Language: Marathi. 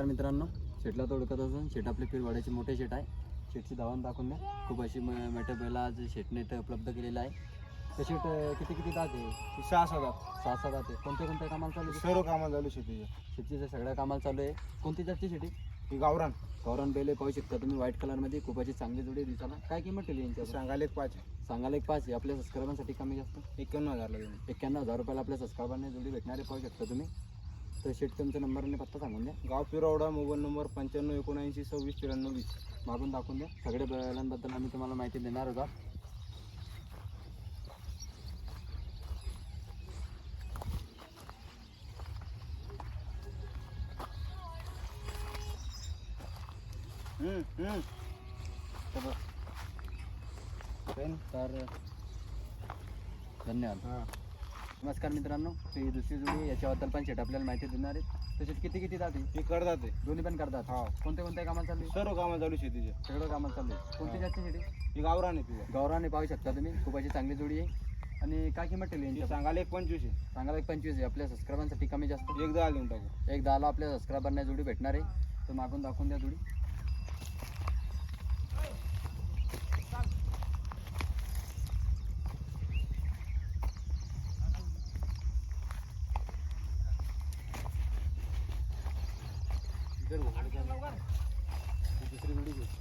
तर मित्रांनो शेटला तो ओळखत असून शेट आपले पीर वाड्याचे मोठे शेट आहे. शेटची धावण दाखवून द्या. खूप अशी मेटअप बैला आज शेटने इथं उपलब्ध केलेलं आहे. तर शेट किती किती दात आहे? सहा सात सहा सहा दात आहे. कोणत्या कोणत्या कामाला चालू आहे? सर्व कामं झाली शेतीचे. शेतीच्या सगळ्या कामाला चालू आहे कोणती जातची शेती ही गावरान. गौरन बेले पाहू शकता तुम्ही व्हाईट कलरमध्ये खूप अशी चांगली जोडी दिसाला काय किंमत ठेवली यांच्या सांगायला एक पाच सांगायला एक पाच आहे. आपल्या सबस्क्रायबरसाठी कमी जास्त? एक्क्याण्णव हजारला एक्क्याण्णव हजार रुपयाला आपल्या सबस्क्रायबरने जोडी भेटणारे पाहू शकता तुम्ही. तर शेट तुमचा नंबर आणि पत्ता सांगून द्या. गाव पिरवडा मोबाईल नंबर पंच्याण्णव एकोणऐंशी सव्वीस त्र्याण्णव वीस. मागून दाखवून द्या. सगळ्या बैलांबद्दल आम्ही तुम्हाला माहिती देणार होता? तर धन्यवाद. हा. नमस्कार मित्रांनो ही दुसरी जोडी याच्याबद्दल पण शेट आपल्याला माहिती देणार आहेत. तसेच किती किती जाती? हे करतात ते दोन्ही पण करतात हा. कोणत्या कोणत्या कामाला चालू आहे? सर्व कामं चालू शेतीचे. सगळं कामाला चालू आहे कोणती. जातची शेती? ही गावरान आहे तुझ्या गौराने पाहू शकता तुम्ही. खूप अशी चांगली जोडी आहे. आणि काय किंमत ठेवली यांची सांगायला एक पंचवीस आहे. सांगायला एक पंचवीस आहे. आपल्या सबस्क्रायबरसाठी कमी जास्त? एक दहा देऊन टाकू. एक दहाला आपल्या सबस्क्रायबरने जोडी भेटणार आहे. तर मागून दाखवून द्या जोडी. दुसरी